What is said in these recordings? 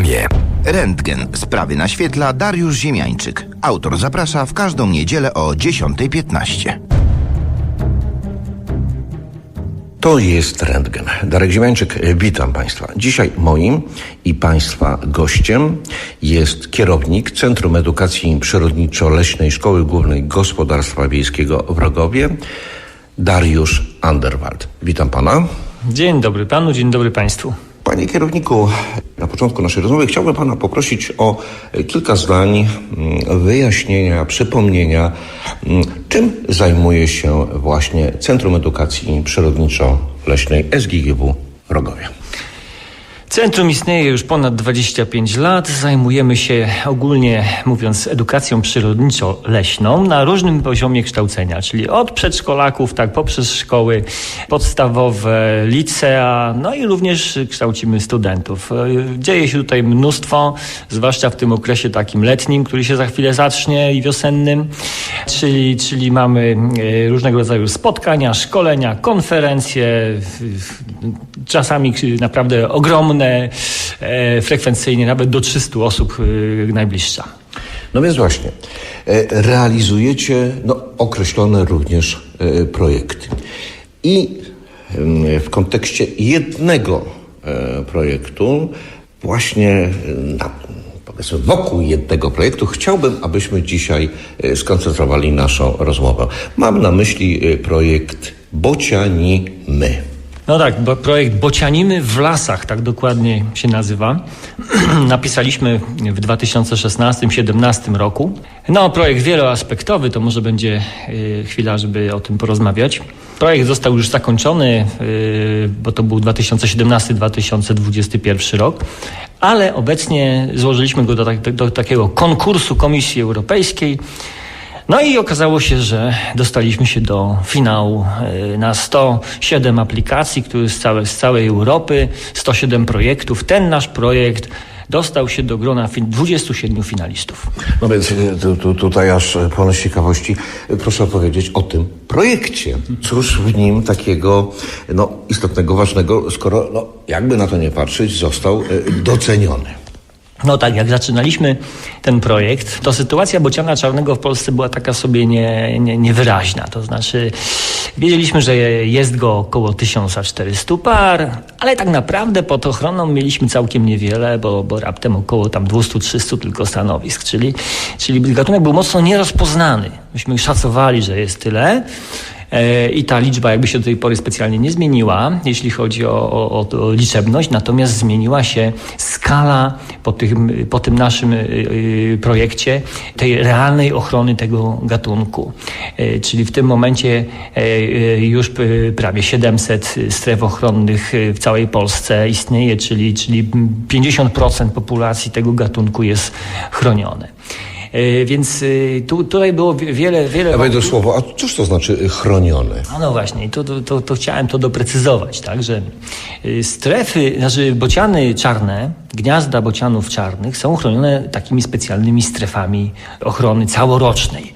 reklamie. Rentgen. Sprawy naświetla Dariusz Ziemiańczyk. Autor zaprasza w każdą niedzielę o 10.15. To jest Rentgen. Darek Ziemiańczyk, witam Państwa. Dzisiaj moim i Państwa gościem jest kierownik Centrum Edukacji Przyrodniczo-Leśnej Szkoły Głównej Gospodarstwa Wiejskiego w Rogowie, Dariusz Anderwald. Witam Pana. Dzień dobry panu, dzień dobry państwu. Panie kierowniku, na początku naszej rozmowy chciałbym Pana poprosić o kilka zdań mm, wyjaśnienia, przypomnienia, mm, czym zajmuje się właśnie Centrum Edukacji Przyrodniczo-Leśnej SGGW Rogowie. Centrum istnieje już ponad 25 lat. Zajmujemy się ogólnie mówiąc edukacją przyrodniczo-leśną na różnym poziomie kształcenia, czyli od przedszkolaków, tak poprzez szkoły podstawowe, licea, no i również kształcimy studentów. Dzieje się tutaj mnóstwo, zwłaszcza w tym okresie takim letnim, który się za chwilę zacznie i wiosennym, czyli, czyli mamy e, różnego rodzaju spotkania, szkolenia, konferencje, czasami naprawdę ogromne, e, frekwencyjnie, nawet do 300 osób e, najbliższa. No więc właśnie, e, realizujecie no, określone również projekty. I w kontekście jednego projektu, właśnie na, powiedzmy wokół jednego projektu, chciałbym, abyśmy dzisiaj skoncentrowali naszą rozmowę. Mam na myśli projekt Bociani My. No tak, bo projekt Bocianimy w lasach, tak dokładnie się nazywa. Napisaliśmy w 2016-2017 roku. No, projekt wieloaspektowy, to może będzie y, chwila, żeby o tym porozmawiać. Projekt został już zakończony, y, bo to był 2017-2021 rok, ale obecnie złożyliśmy go do, tak, do takiego konkursu Komisji Europejskiej. No i okazało się, że dostaliśmy się do finału y, na 107 aplikacji, które z, całe, z całej Europy, 107 projektów. Ten nasz projekt dostał się do grona fin- 27 finalistów. No więc e, tu, tu, tutaj aż e, pełno ciekawości. E, Proszę opowiedzieć o tym projekcie. Cóż w nim takiego no, istotnego, ważnego, skoro, no, jakby na to nie patrzeć, został e, doceniony. No tak, jak zaczynaliśmy ten projekt, to sytuacja bociana czarnego w Polsce była taka sobie nie, nie, niewyraźna. To znaczy, wiedzieliśmy, że jest go około 1400 par, ale tak naprawdę pod ochroną mieliśmy całkiem niewiele, bo, bo raptem około tam 200-300 tylko stanowisk, czyli, czyli gatunek był mocno nierozpoznany. Myśmy szacowali, że jest tyle. E, I ta liczba jakby się do tej pory specjalnie nie zmieniła, jeśli chodzi o, o, o liczebność, natomiast zmieniła się skala po tym, po tym naszym y, y, projekcie tej realnej ochrony tego gatunku. E, Czyli w tym momencie e, już prawie 700 stref ochronnych w całej Polsce istnieje, czyli, czyli 50% populacji tego gatunku jest chronione. E, Więc y, tu, tutaj było wie- wiele, wiele... Ja wejdę słowo, a cóż to znaczy e, chroniony? A no właśnie, to, to, to, chciałem to doprecyzować, tak, że y, strefy, znaczy bociany czarne, gniazda bocianów czarnych są chronione takimi specjalnymi strefami ochrony całorocznej.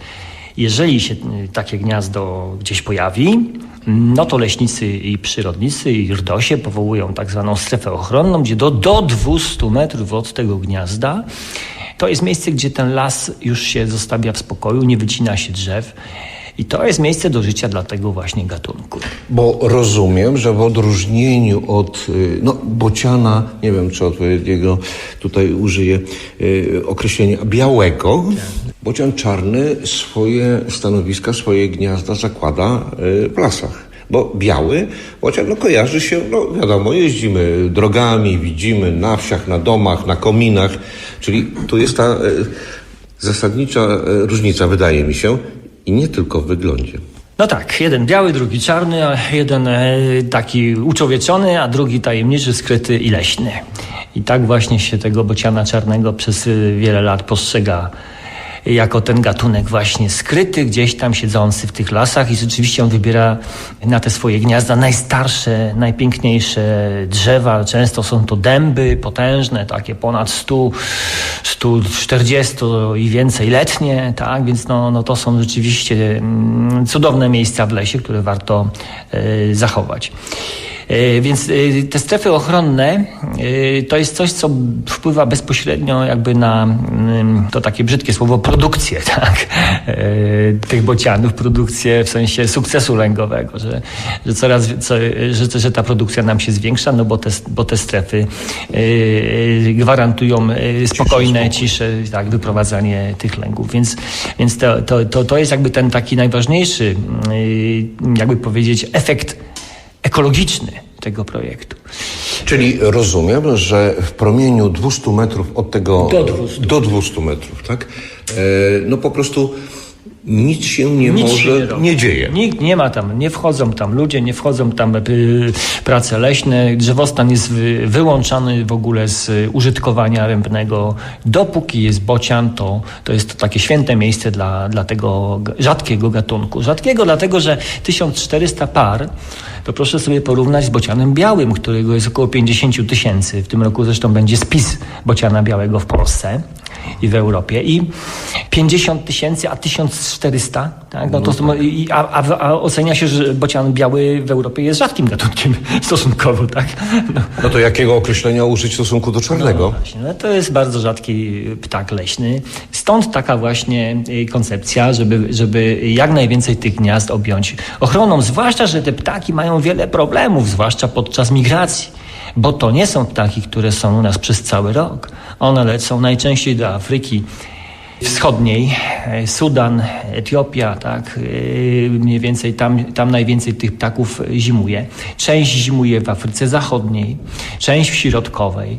Jeżeli się takie gniazdo gdzieś pojawi, no to leśnicy i przyrodnicy i RDOSie powołują tak zwaną strefę ochronną, gdzie do, do 200 metrów od tego gniazda to jest miejsce, gdzie ten las już się zostawia w spokoju, nie wycina się drzew. I to jest miejsce do życia dla tego właśnie gatunku. Bo rozumiem, że w odróżnieniu od y, no, bociana, nie wiem czy odpowiedniego tutaj użyję y, określenia białego, bocian czarny swoje stanowiska, swoje gniazda zakłada y, w lasach. Bo biały bocian no, kojarzy się, no wiadomo, jeździmy drogami, widzimy na wsiach, na domach, na kominach, czyli tu jest ta y, zasadnicza y, różnica, wydaje mi się, i nie tylko w wyglądzie. No tak, jeden biały, drugi czarny, a jeden e, taki uczłowieczony, a drugi tajemniczy, skryty i leśny. I tak właśnie się tego bociana czarnego przez wiele lat postrzega jako ten gatunek właśnie skryty, gdzieś tam siedzący w tych lasach i rzeczywiście on wybiera na te swoje gniazda najstarsze, najpiękniejsze drzewa. Często są to dęby potężne, takie ponad 100, 140 i więcej letnie, tak? Więc no, no to są rzeczywiście mm, cudowne miejsca w lesie, które warto e, zachować. E, Więc e, te strefy ochronne e, to jest coś, co wpływa bezpośrednio jakby na mm, to takie brzydkie słowo produkcję, tak? Tych bocianów, produkcję w sensie sukcesu lęgowego, że, że coraz, co, że, że ta produkcja nam się zwiększa, no bo te, bo te strefy gwarantują spokojne, cisze, tak, wyprowadzanie tych lęgów. Więc, więc to, to, to, to jest jakby ten taki najważniejszy, jakby powiedzieć, efekt ekologiczny tego projektu. Czyli rozumiem, że w promieniu 200 metrów od tego... Do 200. Do 200 metrów, tak? E, no po prostu nic się nie Nic może... się nie, robi. dzieje. Nikt nie ma tam, nie wchodzą tam ludzie, nie wchodzą tam y, prace leśne. Drzewostan jest wy, wyłączany w ogóle z użytkowania rębnego. Dopóki jest bocian, to, to jest to takie święte miejsce dla, dla tego rzadkiego gatunku. Rzadkiego dlatego, że 1400 par, to proszę sobie porównać z bocianem białym, którego jest około 50 tysięcy. W tym roku zresztą będzie spis bociana białego w Polsce i w Europie. I 50 tysięcy, a 1400, tak? No to, są- i- a, a, a ocenia się, że bocian biały w Europie jest rzadkim gatunkiem stosunkowo, tak? No. No to jakiego określenia użyć w stosunku do czarnego? Właśnie, no to jest bardzo rzadki ptak leśny. Stąd taka właśnie y, koncepcja, żeby, żeby jak najwięcej tych gniazd objąć ochroną. Zwłaszcza, że te ptaki mają wiele problemów, zwłaszcza podczas migracji. Bo to nie są ptaki, które są u nas przez cały rok. One lecą najczęściej do Afryki Wschodniej, e, Sudan, Etiopia, tak, e, mniej więcej tam, tam najwięcej tych ptaków zimuje. Część zimuje w Afryce Zachodniej, część w Środkowej.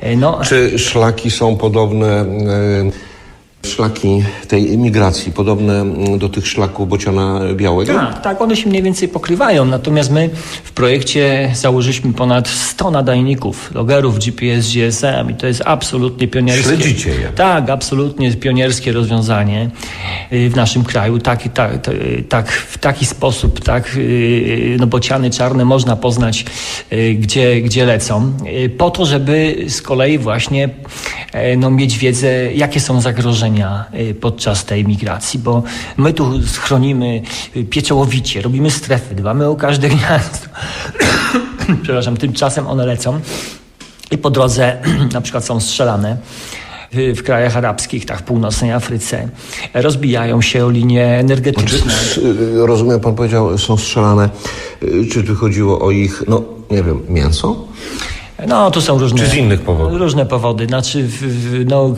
E, No, Czy szlaki są podobne, e, szlaki tej migracji, podobne mm, do tych szlaków bociana białego? tak, tak, one się mniej więcej pokrywają. Natomiast my w projekcie założyliśmy ponad 100 nadajników, logerów GPS, GSM i to jest absolutnie pionierskie. Śledzicie je. Tak, absolutnie pionierskie rozwiązanie y, w naszym kraju. Tak, tak, tak, w taki sposób, tak, y, no bociany czarne można poznać, gdzie, gdzie lecą, po to, żeby z kolei właśnie e, no, mieć wiedzę, jakie są zagrożenia y, podczas tej migracji, bo my tu schronimy y, pieczołowicie, robimy strefy, dbamy o każde gniazdo. Przepraszam, tymczasem one lecą i po drodze na przykład są strzelane w, krajach arabskich, tak w północnej Afryce. Rozbijają się o linie energetyczne. S- y, Rozumiem, pan powiedział, są strzelane. Czy tu chodziło o ich, no nie wiem, mięso? No, tu są różne... Czy z innych powodów? Różne powody. Znaczy, no,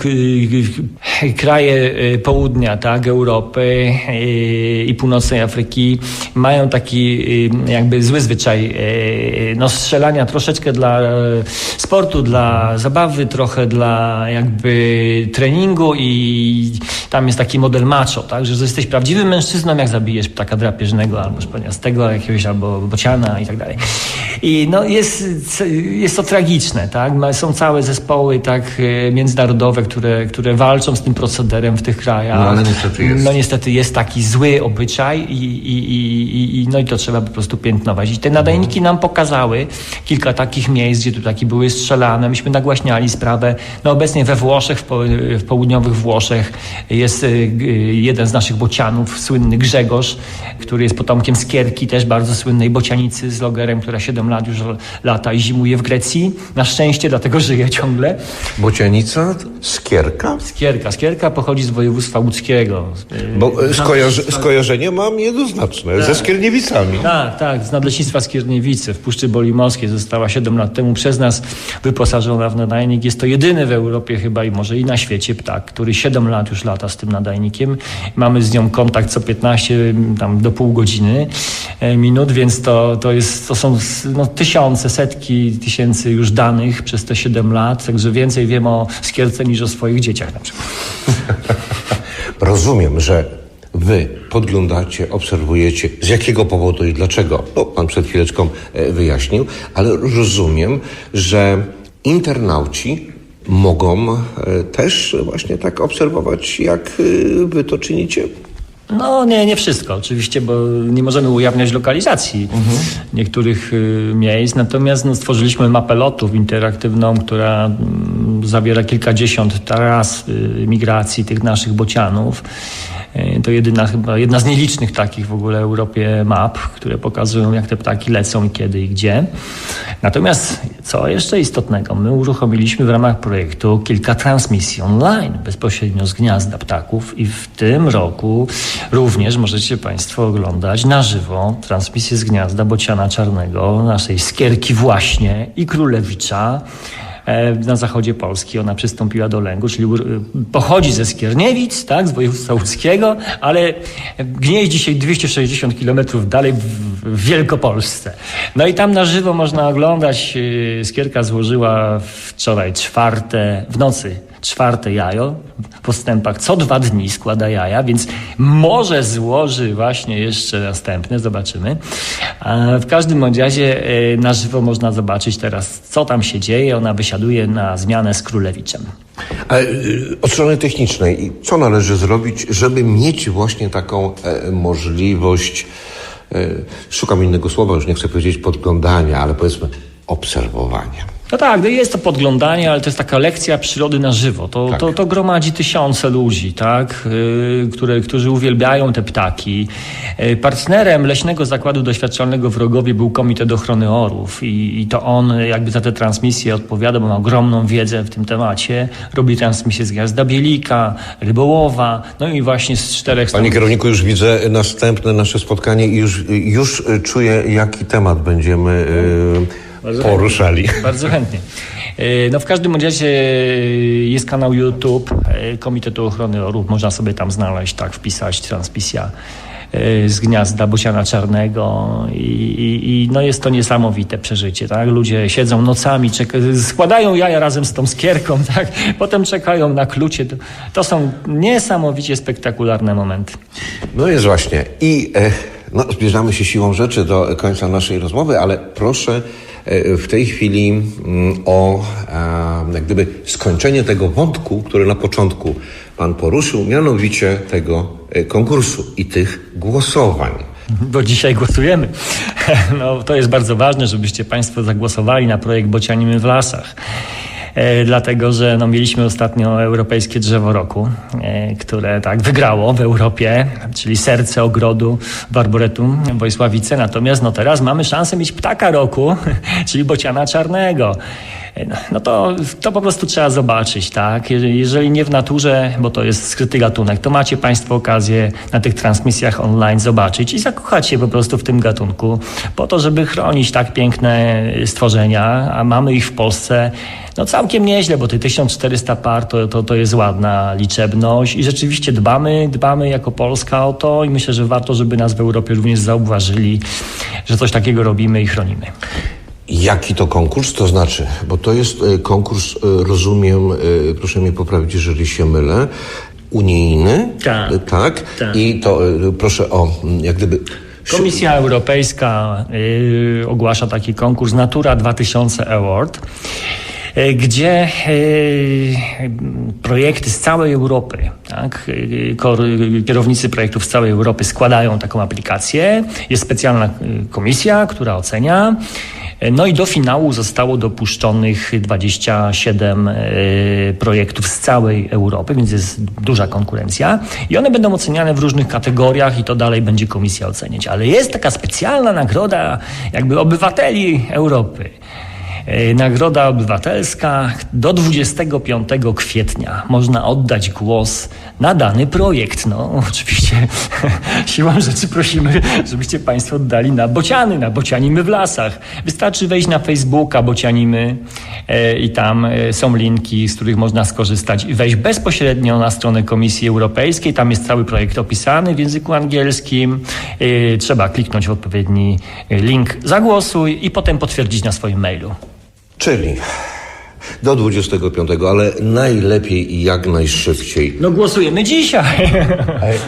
kraje y, południa, tak, Europy y, i północnej Afryki mają taki y, jakby zły zwyczaj no, strzelania troszeczkę dla sportu, dla zabawy, trochę dla jakby treningu i tam jest taki model macho, tak, że jesteś prawdziwym mężczyzną, jak zabijesz ptaka drapieżnego albo szponiastego jakiegoś, albo bociana i tak dalej. I no jest, jest to tragiczne, tak? Są całe zespoły tak międzynarodowe, które, które walczą z tym procederem w tych krajach. No, ale niestety jest. No niestety jest taki zły obyczaj i, i, i, i, no i to trzeba po prostu piętnować. I te nadajniki nam pokazały kilka takich miejsc, gdzie tu takie były strzelane. Myśmy nagłaśniali sprawę. No obecnie we Włoszech, w, po, w południowych Włoszech jest e, g- jeden z naszych bocianów, słynny Grzegorz, który jest potomkiem Skierki, też bardzo słynnej bocianicy z logerem, która 7 lat już lata i zimuje w Grecji. Na szczęście, dlatego żyje ciągle. Bocianica, skierka? Skierka. Skierka pochodzi z województwa łódzkiego. Bo e, skojarzy, skojarzenie mam jednoznaczne, ze Skierniewicami. Tak, tak, z Nadleśnictwa Skierniewice w Puszczy Bolimowskiej została 7 lat temu przez nas wyposażona w nadajnik. Jest to jedyny w Europie chyba i może i na świecie ptak, który 7 lat już lata z tym nadajnikiem. Mamy z nią kontakt co 15 tam do pół godziny e, minut, więc to, to, jest, to są no, tysiące, setki tysięcy już danych przez te 7 lat, także więcej wiem o skierce niż o swoich dzieciach na przykład. Rozumiem, że wy podglądacie, obserwujecie, z jakiego powodu i dlaczego. No, pan przed chwileczką e, wyjaśnił, ale rozumiem, że internauci mogą e, też właśnie tak obserwować, jak e, wy to czynicie. No nie, nie wszystko oczywiście, bo nie możemy ujawniać lokalizacji niektórych y, miejsc. Natomiast no, stworzyliśmy mapę lotów interaktywną, która mm, zawiera kilkadziesiąt tras y, migracji tych naszych bocianów. Y, To jedyna, chyba jedna z nielicznych takich w ogóle w Europie map, które pokazują, jak te ptaki lecą, kiedy i gdzie. Natomiast co jeszcze istotnego, my uruchomiliśmy w ramach projektu kilka transmisji online bezpośrednio z gniazda ptaków i w tym roku również możecie Państwo oglądać na żywo transmisję z gniazda bociana czarnego, naszej skierki właśnie i królewicza e, na zachodzie Polski. Ona przystąpiła do Lęgu, czyli pochodzi ze Skierniewic, tak, z województwa łódzkiego, ale gnieździ dzisiaj 260 kilometrów dalej w Wielkopolsce. No i tam na żywo można oglądać. yy, Skierka złożyła wczoraj czwarte, w nocy czwarte jajo w postępach. Co dwa dni składa jaja, więc może złoży właśnie jeszcze następne, zobaczymy. W każdym bądź razie yy, na żywo można zobaczyć teraz, co tam się dzieje. Ona wysiaduje na zmianę z Królewiczem. A, y, od strony technicznej, co należy zrobić, żeby mieć właśnie taką e, możliwość, e, szukam innego słowa, już nie chcę powiedzieć podglądania, ale powiedzmy obserwowania. No tak, no jest to podglądanie, ale to jest taka lekcja przyrody na żywo. To, Tak. to, to gromadzi tysiące ludzi, tak, yy, które, którzy uwielbiają te ptaki. Yy, partnerem Leśnego Zakładu Doświadczalnego w Rogowie był Komitet Ochrony Orłów i, i to on jakby za te transmisje odpowiada, bo ma ogromną wiedzę w tym temacie. Robi transmisje z Gwiazda Bielika, Rybołowa, no i właśnie z czterech Panie kierowniku, już widzę następne nasze spotkanie i już, już y, czuję, jaki temat będziemy y, Bardzo poruszali. Bardzo chętnie. E, No w każdym razie e, jest kanał YouTube e, Komitetu Ochrony Orłów. Można sobie tam znaleźć, tak, wpisać transmisja z gniazda bociana czarnego i, i, i no jest to niesamowite przeżycie, tak? Ludzie siedzą nocami, składają jaja razem z tą skierką, tak? Potem czekają na klucie. To, to są niesamowicie spektakularne momenty. No jest właśnie. I e, no, zbliżamy się siłą rzeczy do końca naszej rozmowy, ale proszę w tej chwili mm, o e, jak gdyby skończenie tego wątku, który na początku Pan poruszył, mianowicie tego e, konkursu i tych głosowań. Bo dzisiaj głosujemy. No, to jest bardzo ważne, żebyście Państwo zagłosowali na projekt Bocianimy w lasach. E, dlatego, że no, mieliśmy ostatnio Europejskie Drzewo Roku, e, które tak wygrało w Europie, czyli serce ogrodu w Arboretum Wojsławice. Natomiast no, teraz mamy szansę mieć ptaka roku, czyli bociana czarnego. E, no- No to, to po prostu trzeba zobaczyć, tak? Jeżeli, nie w naturze, bo to jest skryty gatunek, to macie Państwo okazję na tych transmisjach online zobaczyć i zakochać się po prostu w tym gatunku, po to, żeby chronić tak piękne stworzenia, a mamy ich w Polsce no całkiem nieźle, bo te 1400 par to, to, to jest ładna liczebność i rzeczywiście dbamy, dbamy jako Polska o to i myślę, że warto, żeby nas w Europie również zauważyli, że coś takiego robimy i chronimy. Jaki to konkurs? To znaczy, bo to jest e, konkurs, e, rozumiem, e, proszę mnie poprawić, jeżeli się mylę, unijny. Tak. Tak? Tak. I to proszę o mm, jak gdyby. Komisja Europejska y, ogłasza taki konkurs Natura 2000 Award, gdzie projekty z całej Europy, tak, kierownicy projektów z całej Europy składają taką aplikację. Jest specjalna komisja, która ocenia. No i do finału zostało dopuszczonych 27 y, projektów z całej Europy, więc jest duża konkurencja. I one będą oceniane w różnych kategoriach i to dalej będzie komisja oceniać. Ale jest taka specjalna nagroda jakby obywateli Europy. Y, Nagroda obywatelska do 25 kwietnia można oddać głos na dany projekt. No, oczywiście siłą rzeczy prosimy, żebyście Państwo oddali na bociany, na bocianimy w lasach. Wystarczy wejść na Facebooka bocianimy e, i tam e, są linki, z których można skorzystać wejść bezpośrednio na stronę Komisji Europejskiej. Tam jest cały projekt opisany w języku angielskim. E, Trzeba kliknąć w odpowiedni e, link zagłosuj i potem potwierdzić na swoim mailu. Czyli do 25, ale najlepiej i jak najszybciej. No głosujemy dzisiaj.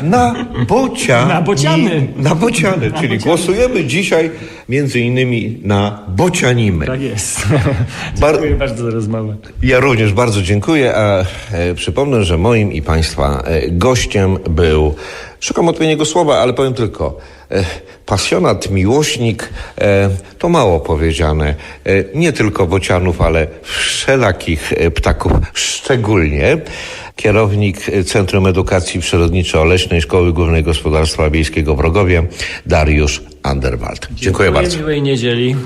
Na bocia. Na bociany. Na bociany, czyli głosujemy dzisiaj między innymi na bocianimy. Tak jest. Bar- Dziękuję bardzo za rozmowę. Ja również bardzo dziękuję, a e, przypomnę, że moim i Państwa e, gościem był, szukam odpowiedniego słowa, ale powiem tylko, e, pasjonat, miłośnik, e, to mało powiedziane, e, nie tylko bocianów, ale wszelakich e, ptaków szczególnie. Kierownik Centrum Edukacji Przyrodniczo-Leśnej Szkoły Głównej Gospodarstwa Wiejskiego w Rogowie, Dariusz Anderwald. Dziękuję bardzo. Miłej niedzieli.